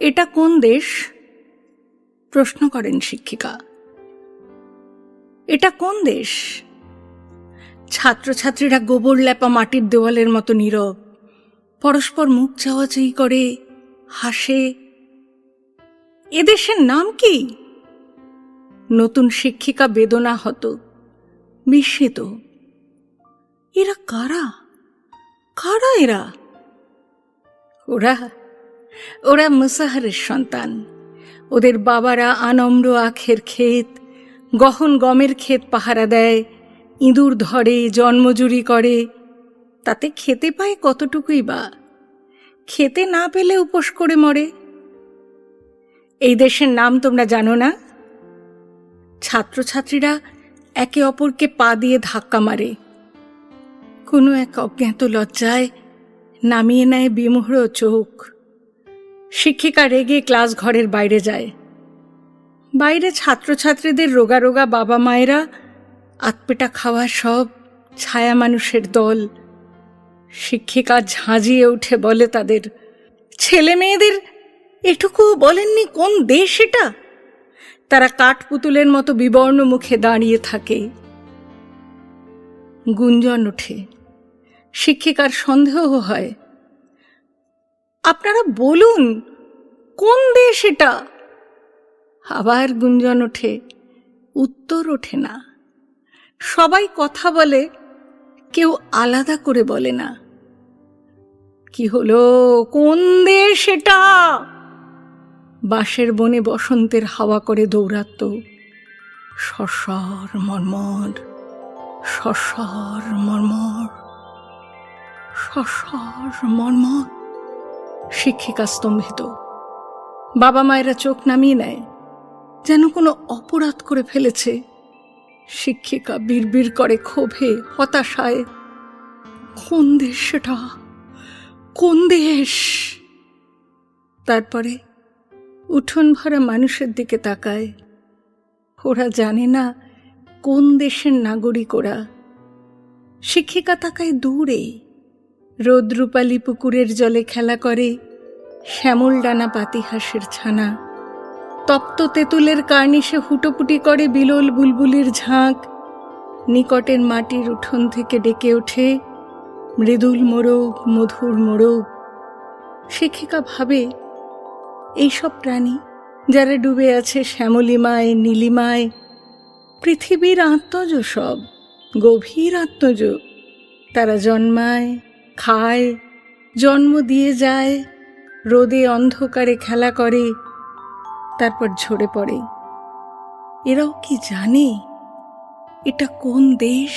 এটা কোন দেশ? প্রশ্ন করেন শিক্ষিকা। এটা কোন দেশ? ছাত্রছাত্রীরা গোবর ল্যাপা মাটির দেওয়ালের মতো নীরব। পরস্পর মুখ চাওয়াচাই করে, হাসে। এদেশের নাম কি? নতুন শিক্ষিকা বেদনা হতো বিস্মিত এরা কারা? কারা এরা? ওরা ওরা মুসাহারের সন্তান। ওদের বাবারা আনম্র আখের ক্ষেত, গহন গমের ক্ষেত পাহারা দেয়, ইঁদুর ধরে, জন্মজুরি করে। তাতে খেতে পায় কতটুকুই বা? খেতে না পেলে উপোস করে মরে। এই দেশের নাম তোমরা জানো না? ছাত্রছাত্রীরা একে অপরকে পা দিয়ে ধাক্কা মারে। কোনো এক অজ্ঞাত লজ্জায় নামিয়ে নেয় বিমোহর চোখ। শিক্ষিকা রেগে ক্লাস ঘরের বাইরে যায়। বাইরে ছাত্রছাত্রীদের রোগা রোগা বাবা মায়েরা, আতপেটা খাওয়া সব ছায়া মানুষের দল। শিক্ষিকা ঝাঁঝিয়ে উঠে বলে তাদের, ছেলে মেয়েদের এটুকু বলেননি কোন দেশ এটা? তারা কাঠ পুতুলের মতো বিবর্ণ মুখে দাঁড়িয়ে থাকে। গুঞ্জন ওঠে। শিক্ষিকার সন্দেহ হয় আপনারা বলুন, কোন দেশ এটা? আবার গুঞ্জন ওঠে, উত্তর ওঠে না। সবাই কথা বলে, কেউ আলাদা করে বলে না। কি হলো, কোন দেশ এটা? বাঁশের বনে বসন্তের হাওয়া করে দৌড়াত সরসর মর্মর সরসর মর্মর সরসর মর্মর। শিক্ষিকা স্তম্ভিত। বাবা মায়েরা চোখ নামিয়ে নেয়, যেন কোনো অপরাধ করে ফেলেছে। শিক্ষিকা বিড়বিড় করে ক্ষোভে, হতাশায়, কোন দেশ সেটা? কোন দেশ? তারপরে উঠোন ভরা মানুষের দিকে তাকায়। ওরা জানে না কোন দেশের নাগরিক ওরা। শিক্ষিকা তাকায় দূরে। রোদ্রুপালি পুকুরের জলে খেলা করে শ্যামল ডানা পাতিহাসের ছানা। তপ্ত তেঁতুলের কার্নিশে হুটোপুটি করে বিলোল বুলবুলির ঝাঁক। নিকটের মাটির উঠোন থেকে ডেকে ওঠে মৃদুল মোরগ, মধুর মোরগ। শিক্ষিকা ভাবে, এইসব প্রাণী যারা ডুবে আছে শ্যামলিমায়, নীলিমায়, পৃথিবীর আত্মজ সব, গভীর আত্মজ, তারা জন্মায় খায়, জন্ম দিয়ে যায়, রোদে অন্ধকারে খেলা করে, তারপর ঝরে পড়ে। এরাও কি জানে? এটা কোন দেশ?